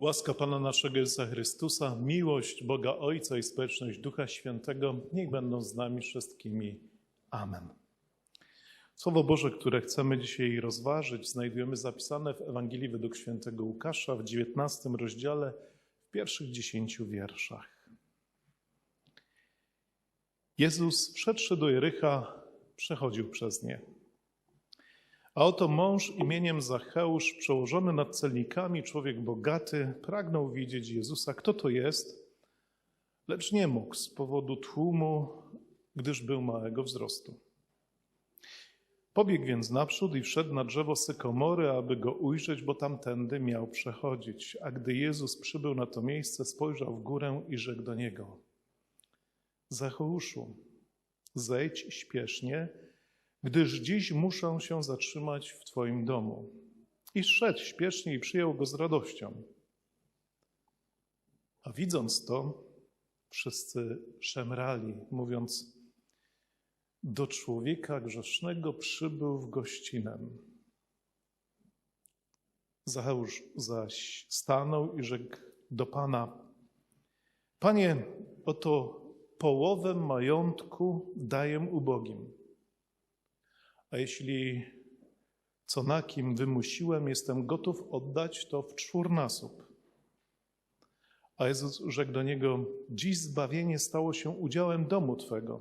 Łaska Pana naszego Jezusa Chrystusa, miłość Boga Ojca i społeczność Ducha Świętego niech będą z nami wszystkimi. Amen. Słowo Boże, które chcemy dzisiaj rozważyć, znajdujemy zapisane w Ewangelii według świętego Łukasza w 19 rozdziale, w pierwszych dziesięciu wierszach. Jezus, wszedłszy do Jericha, przechodził przez nie. A oto mąż imieniem Zacheusz, przełożony nad celnikami, człowiek bogaty, pragnął widzieć Jezusa, kto to jest, lecz nie mógł z powodu tłumu, gdyż był małego wzrostu. Pobiegł więc naprzód i wszedł na drzewo sykomory, aby go ujrzeć, bo tamtędy miał przechodzić. A gdy Jezus przybył na to miejsce, spojrzał w górę i rzekł do niego: Zacheuszu, zejdź śpiesznie, gdyż dziś muszę się zatrzymać w Twoim domu. I szedł śpiesznie i przyjął go z radością. A widząc to, wszyscy szemrali, mówiąc: Do człowieka grzesznego przybył w gościnem. Zacheusz zaś stanął i rzekł do pana: Panie, oto połowę majątku daję ubogim. A jeśli co na kim wymusiłem, jestem gotów oddać to w czwórnasób. A Jezus rzekł do niego: Dziś zbawienie stało się udziałem domu Twego,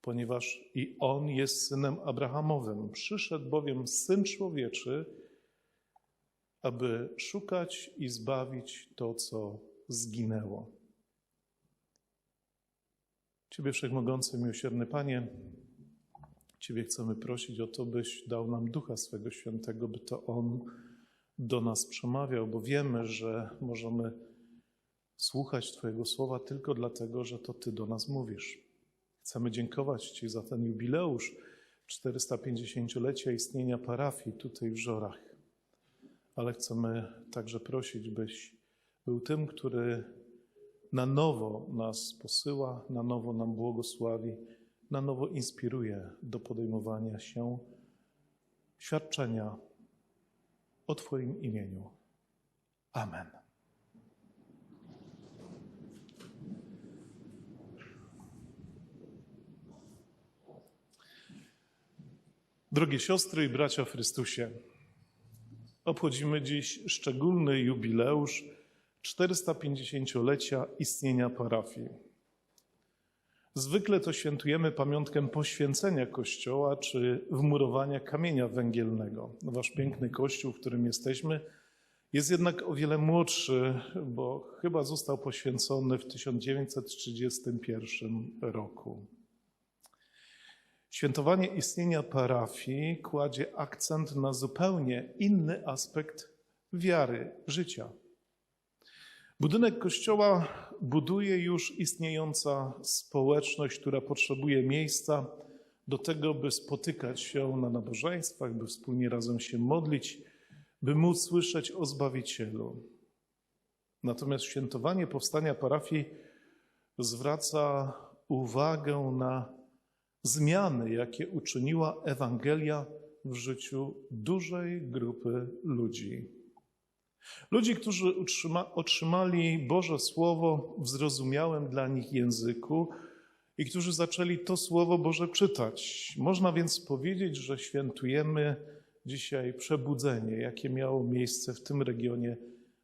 ponieważ i on jest synem Abrahamowym. Przyszedł bowiem syn człowieczy, aby szukać i zbawić to, co zginęło. Ciebie Wszechmogący, miłosierny Panie, Ciebie chcemy prosić o to, byś dał nam Ducha swego Świętego, by to On do nas przemawiał, bo wiemy, że możemy słuchać Twojego słowa tylko dlatego, że to Ty do nas mówisz. Chcemy dziękować Ci za ten jubileusz 450-lecia istnienia parafii tutaj w Żorach. Ale chcemy także prosić, byś był tym, który na nowo nas posyła, na nowo nam błogosławi, na nowo inspiruje do podejmowania się świadczenia o Twoim imieniu. Amen. Drogie siostry i bracia w Chrystusie, obchodzimy dziś szczególny jubileusz 450-lecia istnienia parafii. Zwykle to świętujemy pamiątkę poświęcenia kościoła czy wmurowania kamienia węgielnego. Wasz piękny kościół, w którym jesteśmy, jest jednak o wiele młodszy, bo chyba został poświęcony w 1931 roku. Świętowanie istnienia parafii kładzie akcent na zupełnie inny aspekt wiary, życia. Budynek kościoła buduje już istniejąca społeczność, która potrzebuje miejsca do tego, by spotykać się na nabożeństwach, by wspólnie razem się modlić, by móc słyszeć o Zbawicielu. Natomiast świętowanie powstania parafii zwraca uwagę na zmiany, jakie uczyniła Ewangelia w życiu dużej grupy ludzi. Ludzi, którzy utrzyma, otrzymali Boże Słowo w zrozumiałym dla nich języku i którzy zaczęli to Słowo Boże czytać. Można więc powiedzieć, że świętujemy dzisiaj przebudzenie, jakie miało miejsce w tym regionie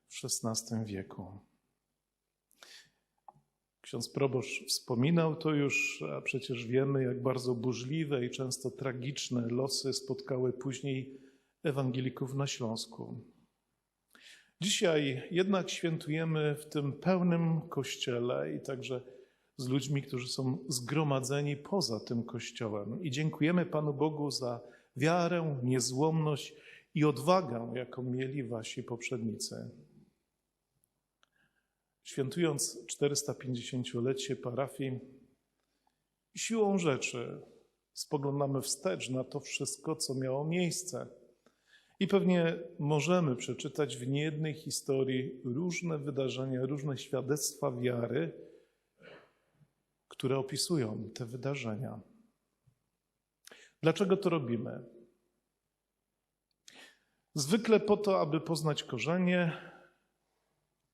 w XVI wieku. Ksiądz proboszcz wspominał to już, a przecież wiemy, jak bardzo burzliwe i często tragiczne losy spotkały później ewangelików na Śląsku. Dzisiaj jednak świętujemy w tym pełnym kościele i także z ludźmi, którzy są zgromadzeni poza tym kościołem. I dziękujemy Panu Bogu za wiarę, niezłomność i odwagę, jaką mieli wasi poprzednicy. Świętując 450-lecie parafii, siłą rzeczy spoglądamy wstecz na to wszystko, co miało miejsce. I pewnie możemy przeczytać w niejednej historii różne wydarzenia, różne świadectwa wiary, które opisują te wydarzenia. Dlaczego to robimy? Zwykle po to, aby poznać korzenie,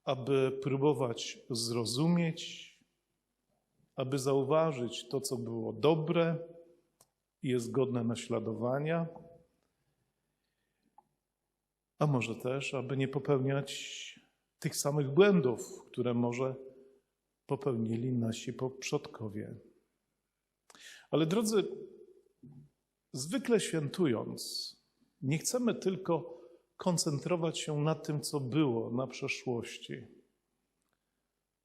aby próbować zrozumieć, aby zauważyć to, co było dobre i jest godne naśladowania, a może też, aby nie popełniać tych samych błędów, które może popełnili nasi przodkowie. Ale drodzy, zwykle świętując, nie chcemy tylko koncentrować się na tym, co było, na przeszłości.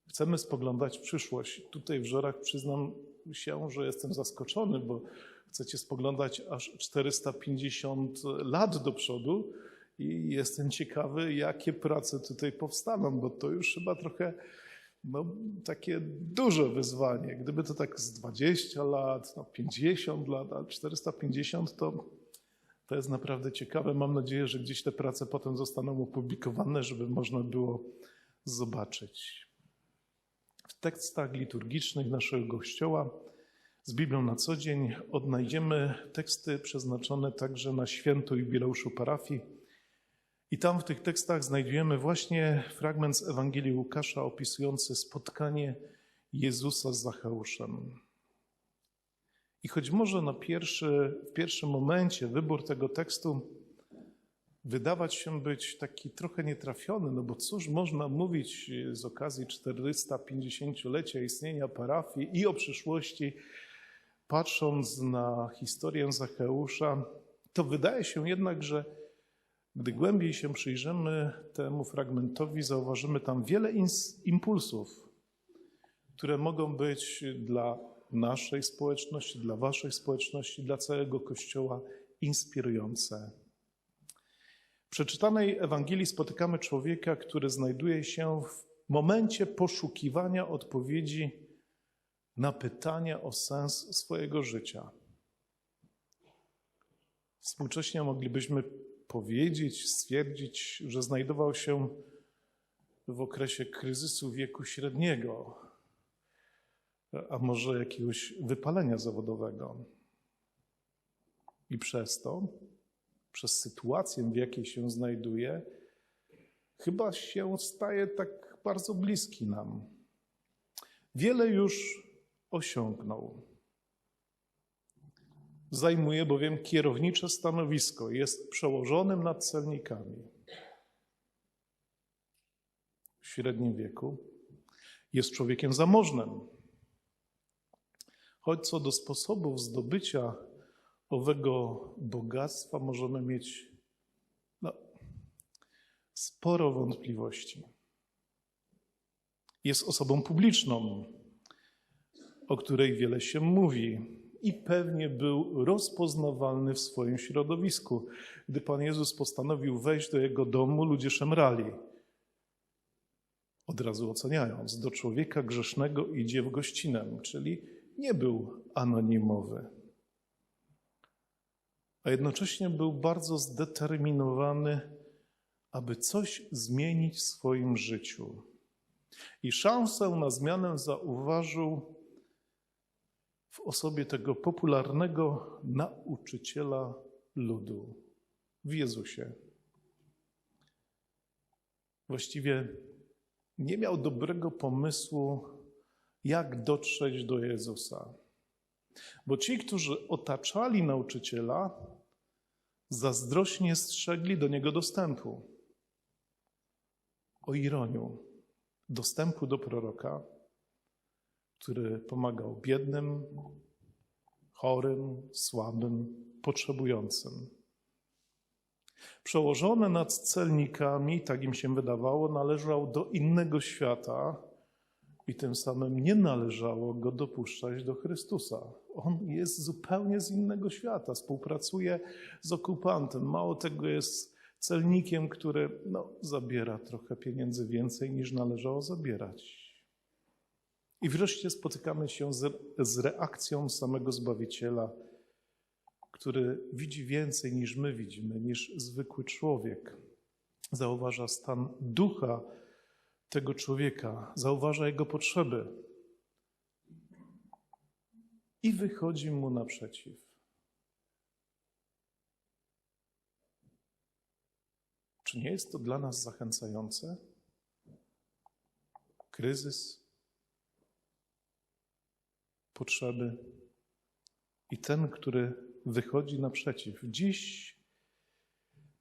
Chcemy spoglądać w przyszłość. Tutaj w Żorach przyznam się, że jestem zaskoczony, bo chcecie spoglądać aż 450 lat do przodu i jestem ciekawy, jakie prace tutaj powstaną, bo to już chyba trochę no, takie duże wyzwanie. Gdyby to tak z 20 lat, no 50 lat, a 450 to, to jest naprawdę ciekawe. Mam nadzieję, że gdzieś te prace potem zostaną opublikowane, żeby można było zobaczyć. W tekstach liturgicznych naszego Kościoła z Biblią na co dzień odnajdziemy teksty przeznaczone także na święto jubileuszu parafii. I tam w tych tekstach znajdujemy właśnie fragment z Ewangelii Łukasza opisujący spotkanie Jezusa z Zacheuszem. I choć może na pierwszy, w pierwszym momencie wybór tego tekstu wydawać się być taki trochę nietrafiony, no bo cóż można mówić z okazji 450-lecia istnienia parafii i o przyszłości, patrząc na historię Zacheusza, to wydaje się jednak, że gdy głębiej się przyjrzymy temu fragmentowi, zauważymy tam wiele impulsów, które mogą być dla naszej społeczności, dla Waszej społeczności, dla całego Kościoła inspirujące. W przeczytanej Ewangelii spotykamy człowieka, który znajduje się w momencie poszukiwania odpowiedzi na pytania o sens swojego życia. Współcześnie moglibyśmy powiedzieć, stwierdzić, że znajdował się w okresie kryzysu wieku średniego, a może jakiegoś wypalenia zawodowego. I przez to, przez sytuację, w jakiej się znajduje, chyba się staje tak bardzo bliski nam. Wiele już osiągnął. Zajmuje bowiem kierownicze stanowisko, jest przełożonym nad celnikami. W średnim wieku jest człowiekiem zamożnym. Choć co do sposobów zdobycia owego bogactwa możemy mieć no, sporo wątpliwości. Jest osobą publiczną, o której wiele się mówi i pewnie był rozpoznawalny w swoim środowisku. Gdy Pan Jezus postanowił wejść do jego domu, ludzie szemrali. Od razu oceniając, do człowieka grzesznego idzie w gościnę, czyli nie był anonimowy. A jednocześnie był bardzo zdeterminowany, aby coś zmienić w swoim życiu. I szansę na zmianę zauważył w osobie tego popularnego nauczyciela ludu, w Jezusie. Właściwie nie miał dobrego pomysłu, jak dotrzeć do Jezusa. Bo ci, którzy otaczali nauczyciela, zazdrośnie strzegli do niego dostępu. O ironię, dostępu do proroka, który pomagał biednym, chorym, słabym, potrzebującym. Przełożony nad celnikami, tak im się wydawało, należał do innego świata i tym samym nie należało go dopuszczać do Chrystusa. On jest zupełnie z innego świata, współpracuje z okupantem. Mało tego, jest celnikiem, który no, zabiera trochę pieniędzy więcej niż należało zabierać. I wreszcie spotykamy się z, z reakcją samego Zbawiciela, który widzi więcej niż my widzimy, niż zwykły człowiek. Zauważa stan ducha tego człowieka, zauważa jego potrzeby i wychodzi mu naprzeciw. Czy nie jest to dla nas zachęcające? kryzys, potrzeby i ten, który wychodzi naprzeciw. Dziś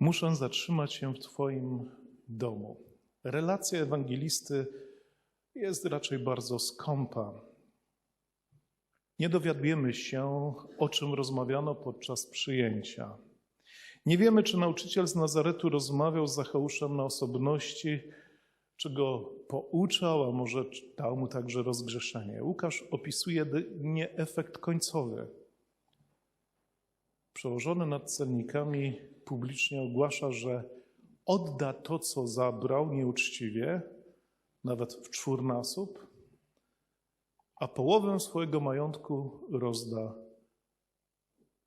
muszę zatrzymać się w Twoim domu. Relacja ewangelisty jest raczej bardzo skąpa. Nie dowiadujemy się, o czym rozmawiano podczas przyjęcia. Nie wiemy, czy nauczyciel z Nazaretu rozmawiał z Zacheuszem na osobności, czy go pouczał, a może dał mu także rozgrzeszenie. Łukasz opisuje nie efekt końcowy. Przełożony nad celnikami publicznie ogłasza, że odda to, co zabrał nieuczciwie, nawet w czwórnasób, a połowę swojego majątku rozda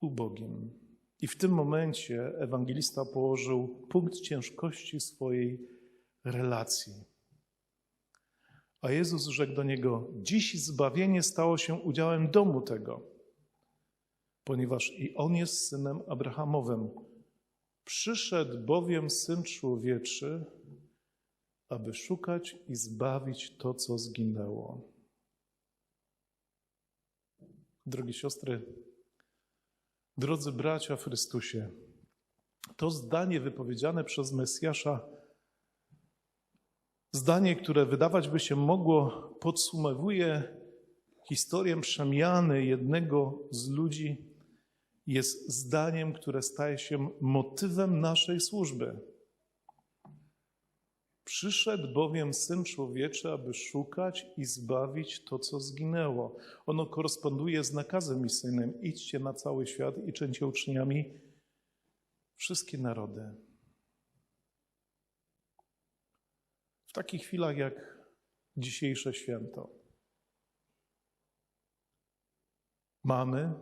ubogim. I w tym momencie ewangelista położył punkt ciężkości swojej relacji. A Jezus rzekł do niego: Dziś zbawienie stało się udziałem domu tego, ponieważ i on jest synem Abrahamowym. Przyszedł bowiem syn człowieczy, aby szukać i zbawić to, co zginęło. Drogie siostry, drodzy bracia w Chrystusie, to zdanie wypowiedziane przez Mesjasza, zdanie, które wydawać by się mogło, podsumowuje historię przemiany jednego z ludzi, jest zdaniem, które staje się motywem naszej służby. Przyszedł bowiem Syn Człowieczy, aby szukać i zbawić to, co zginęło. Ono koresponduje z nakazem misyjnym: idźcie na cały świat i czyńcie uczniami wszystkie narody. W takich chwilach jak dzisiejsze święto mamy,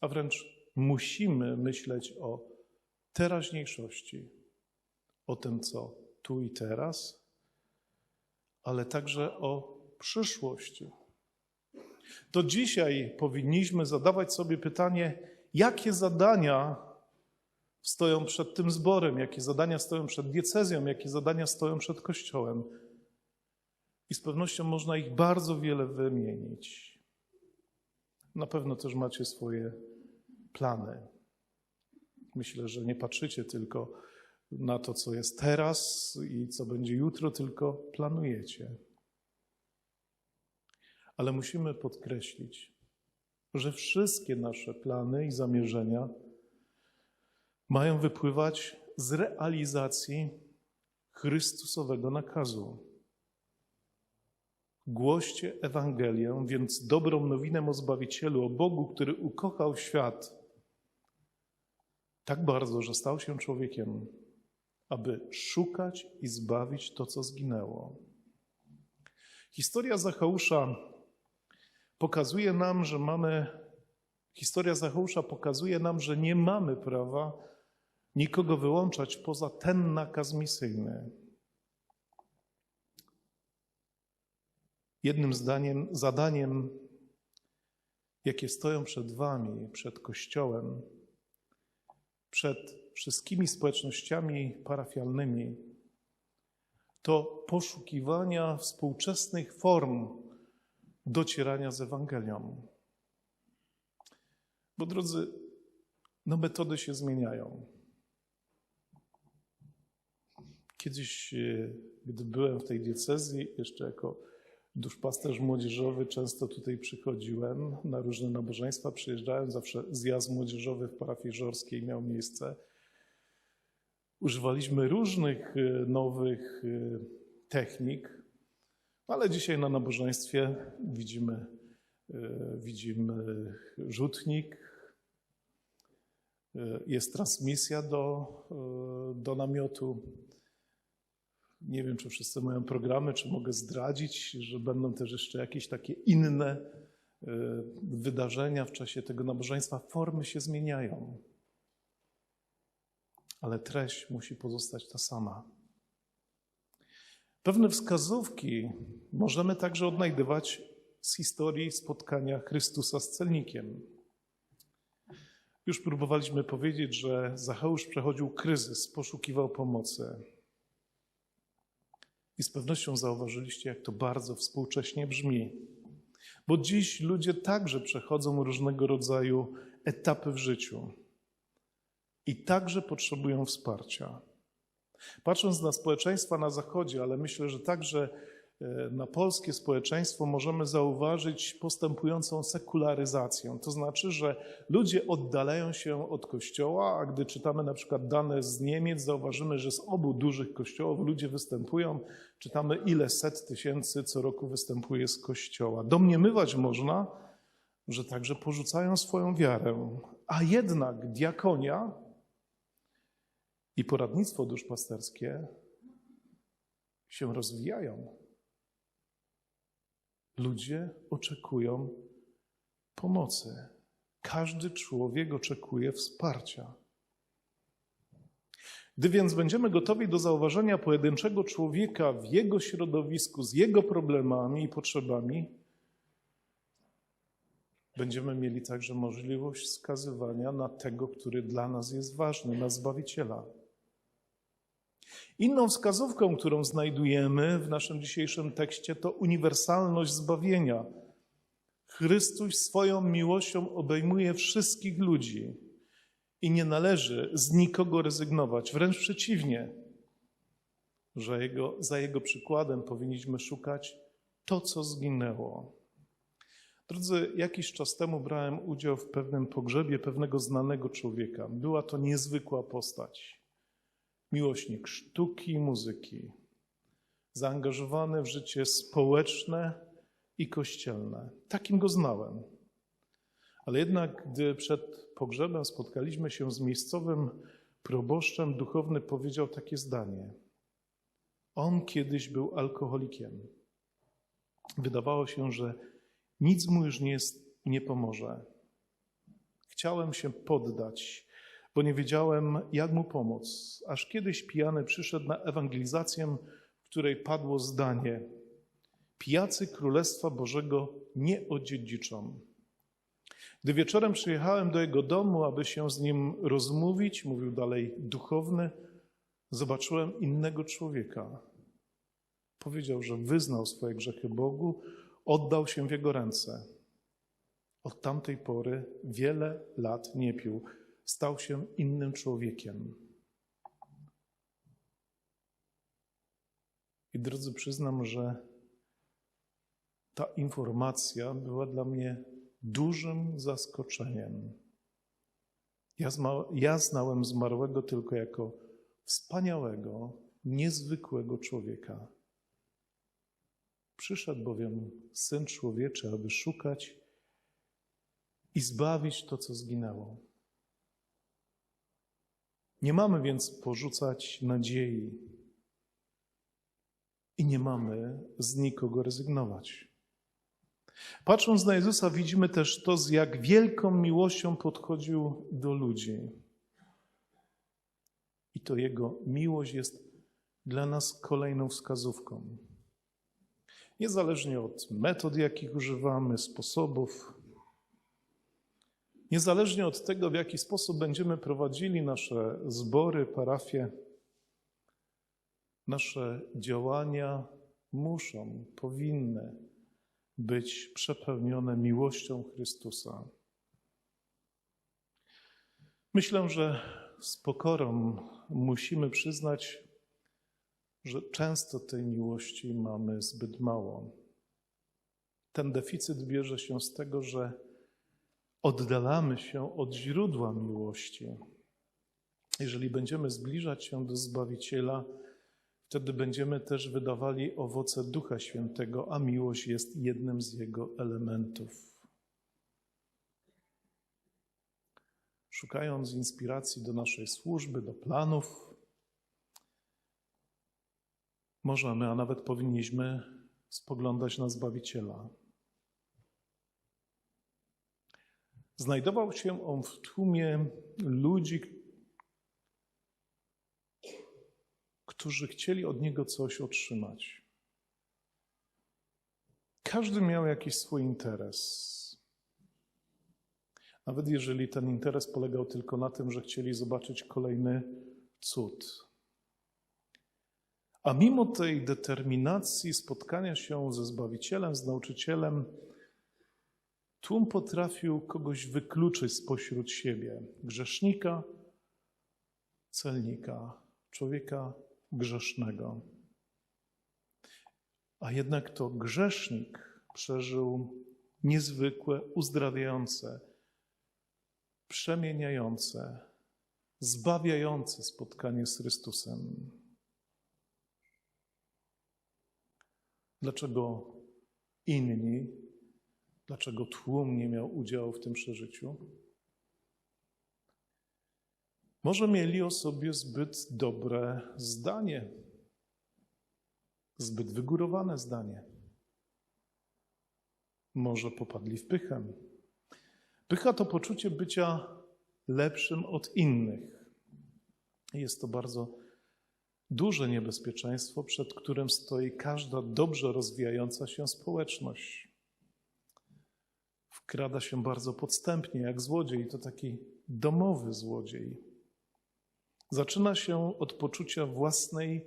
a wręcz musimy myśleć o teraźniejszości, o tym, co tu i teraz, ale także o przyszłości. To dzisiaj powinniśmy zadawać sobie pytanie, jakie zadania stoją przed tym zborem, jakie zadania stoją przed diecezją, jakie zadania stoją przed Kościołem. I z pewnością można ich bardzo wiele wymienić. Na pewno też macie swoje plany. Myślę, że nie patrzycie tylko na to, co jest teraz i co będzie jutro, tylko planujecie. Ale musimy podkreślić, że wszystkie nasze plany i zamierzenia mają wypływać z realizacji Chrystusowego nakazu. Głoście Ewangelię, więc dobrą nowinę o Zbawicielu, o Bogu, który ukochał świat tak bardzo, że stał się człowiekiem, aby szukać i zbawić to, co zginęło. Historia Zacheusza pokazuje nam, że mamy. Historia Zacheusza pokazuje nam, że nie mamy prawa nikogo wyłączać poza ten nakaz misyjny. Jednym zdaniem, zadaniem, jakie stoją przed Wami, przed Kościołem, przed wszystkimi społecznościami parafialnymi, to poszukiwania współczesnych form docierania z Ewangelią. Bo drodzy, no metody się zmieniają. Kiedyś, e, gdy byłem w tej diecezji, jeszcze jako duszpasterz młodzieżowy, często tutaj przychodziłem na różne nabożeństwa, przyjeżdżałem, zawsze zjazd młodzieżowy w parafii żorskiej miał miejsce. Używaliśmy różnych y, nowych y, technik, ale dzisiaj na nabożeństwie widzimy, widzimy rzutnik, jest transmisja do, do namiotu. Nie wiem, czy wszyscy mają programy, czy mogę zdradzić, że będą też jeszcze jakieś takie inne wydarzenia w czasie tego nabożeństwa. Formy się zmieniają ale treść musi pozostać ta sama. Pewne wskazówki możemy także odnajdywać z historii spotkania Chrystusa z celnikiem. Już próbowaliśmy powiedzieć, że Zacheusz przechodził kryzys, poszukiwał pomocy. I z pewnością zauważyliście, jak to bardzo współcześnie brzmi. Bo dziś ludzie także przechodzą różnego rodzaju etapy w życiu i także potrzebują wsparcia. Patrząc na społeczeństwa na Zachodzie, ale myślę, że także na polskie społeczeństwo możemy zauważyć postępującą sekularyzację. To znaczy, że ludzie oddalają się od kościoła, a gdy czytamy na przykład dane z Niemiec, zauważymy, że z obu dużych kościołów ludzie występują. Czytamy, ile set tysięcy co roku występuje z kościoła. Domniemywać można, że także porzucają swoją wiarę, a jednak diakonia i poradnictwo duszpasterskie się rozwijają. Ludzie oczekują pomocy. Każdy człowiek oczekuje wsparcia. Gdy więc będziemy gotowi do zauważenia pojedynczego człowieka w jego środowisku, z jego problemami i potrzebami, będziemy mieli także możliwość wskazywania na tego, który dla nas jest ważny, na Zbawiciela. Inną wskazówką, którą znajdujemy w naszym dzisiejszym tekście, to uniwersalność zbawienia. Chrystus swoją miłością obejmuje wszystkich ludzi i nie należy z nikogo rezygnować. Wręcz przeciwnie, że jego, za jego przykładem powinniśmy szukać to, co zginęło. Drodzy, jakiś czas temu brałem udział w pewnym pogrzebie pewnego znanego człowieka. Była to niezwykła postać miłośnik sztuki i muzyki, zaangażowany w życie społeczne i kościelne. Takim go znałem. Ale jednak, gdy przed pogrzebem spotkaliśmy się z miejscowym proboszczem, duchowny powiedział takie zdanie. On kiedyś był alkoholikiem. Wydawało się, że nic mu już nie, jest, nie pomoże. Chciałem się poddać, bo nie wiedziałem, jak mu pomóc. Aż kiedyś pijany przyszedł na ewangelizację, w której padło zdanie: Pijacy Królestwa Bożego nie odziedziczą. Gdy wieczorem przyjechałem do jego domu, aby się z nim rozmówić, mówił dalej duchowny, zobaczyłem innego człowieka. Powiedział, że wyznał swoje grzechy Bogu, oddał się w jego ręce. Od tamtej pory wiele lat nie pił stał się innym człowiekiem. I drodzy, przyznam, że ta informacja była dla mnie dużym zaskoczeniem. Ja, ja znałem zmarłego tylko jako wspaniałego, niezwykłego człowieka. Przyszedł bowiem syn człowieczy, aby szukać i zbawić to, co zginęło. Nie mamy więc porzucać nadziei i nie mamy z nikogo rezygnować. Patrząc na Jezusa, widzimy też to, z jak wielką miłością podchodził do ludzi. I to Jego miłość jest dla nas kolejną wskazówką. Niezależnie od metod, jakich używamy, sposobów, Niezależnie od tego, w jaki sposób będziemy prowadzili nasze zbory, parafie, nasze działania muszą, powinny być przepełnione miłością Chrystusa. Myślę, że z pokorą musimy przyznać, że często tej miłości mamy zbyt mało. Ten deficyt bierze się z tego, że oddalamy się od źródła miłości. Jeżeli będziemy zbliżać się do Zbawiciela, wtedy będziemy też wydawali owoce Ducha Świętego, a miłość jest jednym z jego elementów. Szukając inspiracji do naszej służby, do planów, możemy, a nawet powinniśmy spoglądać na Zbawiciela. Znajdował się on w tłumie ludzi, którzy chcieli od niego coś otrzymać. Każdy miał jakiś swój interes. Nawet jeżeli ten interes polegał tylko na tym, że chcieli zobaczyć kolejny cud. A mimo tej determinacji spotkania się ze Zbawicielem, z nauczycielem, tłum potrafił kogoś wykluczyć spośród siebie grzesznika, celnika, człowieka grzesznego. A jednak to grzesznik przeżył niezwykłe, uzdrawiające, przemieniające, zbawiające spotkanie z Chrystusem. Dlaczego inni, dlaczego tłum nie miał udziału w tym przeżyciu? Może mieli o sobie zbyt dobre zdanie, zbyt wygórowane zdanie. Może popadli w pychę. Pycha to poczucie bycia lepszym od innych. Jest to bardzo duże niebezpieczeństwo, przed którym stoi każda dobrze rozwijająca się społeczność. Wkrada się bardzo podstępnie, jak złodziej, to taki domowy złodziej. Zaczyna się od poczucia własnej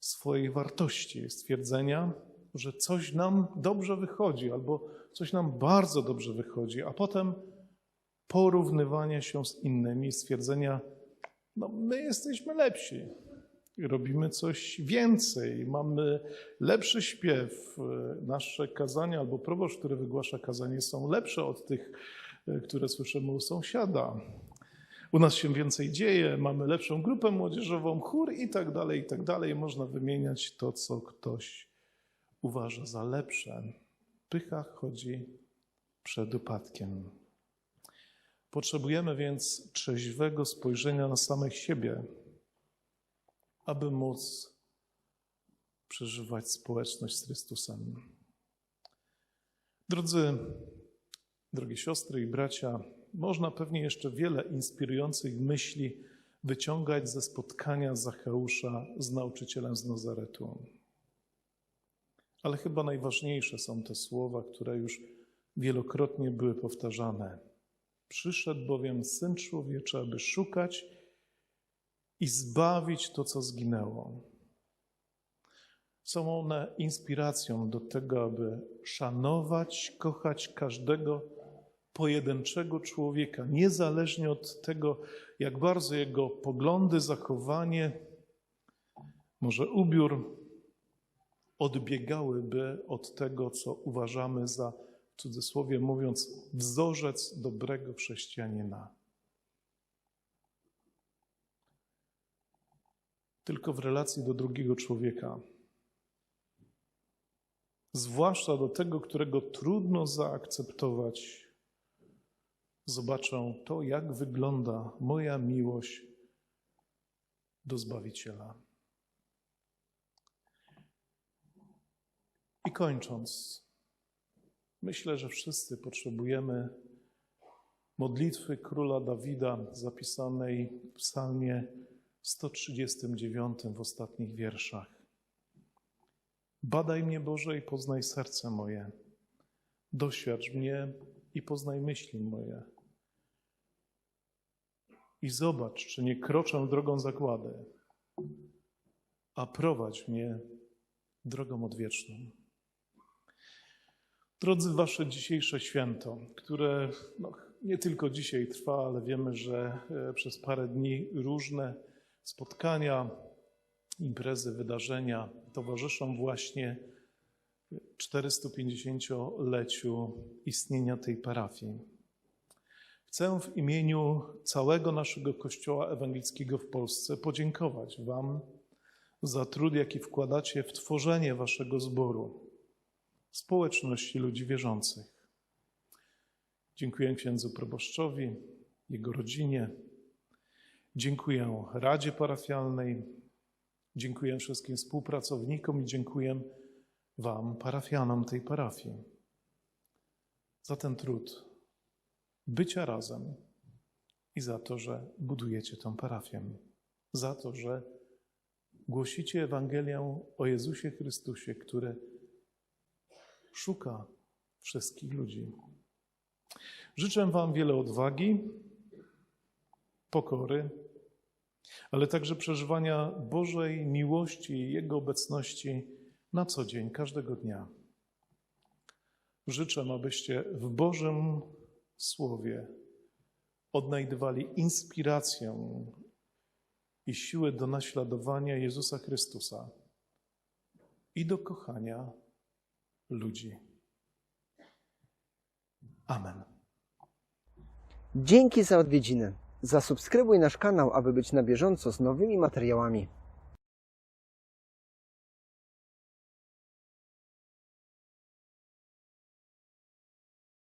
swojej wartości, stwierdzenia, że coś nam dobrze wychodzi, albo coś nam bardzo dobrze wychodzi, a potem porównywania się z innymi, stwierdzenia, no my jesteśmy lepsi, robimy coś więcej, mamy lepszy śpiew, nasze kazania albo proboszcz, który wygłasza kazanie są lepsze od tych, które słyszymy u sąsiada. U nas się więcej dzieje, mamy lepszą grupę młodzieżową, chór i tak dalej, i tak dalej. Można wymieniać to, co ktoś uważa za lepsze. Pycha chodzi przed upadkiem. Potrzebujemy więc trzeźwego spojrzenia na samych siebie, aby móc przeżywać społeczność z Chrystusem. Drodzy, drogie siostry i bracia, można pewnie jeszcze wiele inspirujących myśli wyciągać ze spotkania Zacheusza z nauczycielem z Nazaretu. Ale chyba najważniejsze są te słowa, które już wielokrotnie były powtarzane. Przyszedł bowiem Syn Człowieczy, aby szukać i zbawić to, co zginęło. Są one inspiracją do tego, aby szanować, kochać każdego pojedynczego człowieka, niezależnie od tego, jak bardzo jego poglądy, zachowanie, może ubiór odbiegałyby od tego, co uważamy za, w cudzysłowie mówiąc, wzorzec dobrego chrześcijanina. Tylko w relacji do drugiego człowieka, zwłaszcza do tego, którego trudno zaakceptować, zobaczą to, jak wygląda moja miłość do Zbawiciela. I kończąc, myślę, że wszyscy potrzebujemy modlitwy króla Dawida zapisanej w Psalmie 139 w ostatnich wierszach. Badaj mnie, Boże, i poznaj serce moje. Doświadcz mnie i poznaj myśli moje. I zobacz, czy nie kroczę drogą zagłady, a prowadź mnie drogą odwieczną. Drodzy, Wasze dzisiejsze święto, które no, nie tylko dzisiaj trwa, ale wiemy, że e, przez parę dni różne spotkania, imprezy, wydarzenia towarzyszą właśnie 450-leciu istnienia tej parafii. Chcę w imieniu całego naszego Kościoła Ewangelickiego w Polsce podziękować Wam za trud, jaki wkładacie w tworzenie Waszego zboru, społeczności ludzi wierzących. Dziękuję księdzu proboszczowi, jego rodzinie. Dziękuję Radzie Parafialnej. Dziękuję wszystkim współpracownikom i dziękuję Wam, parafianom tej parafii, za ten trud bycia razem i za to, że budujecie tą parafię, za to, że głosicie Ewangelię o Jezusie Chrystusie, który szuka wszystkich ludzi. Życzę Wam wiele odwagi, pokory ale także przeżywania Bożej miłości i Jego obecności na co dzień, każdego dnia. Życzę, abyście w Bożym Słowie odnajdywali inspirację i siłę do naśladowania Jezusa Chrystusa i do kochania ludzi. Amen. Dzięki za odwiedziny. Zasubskrybuj nasz kanał, aby być na bieżąco z nowymi materiałami.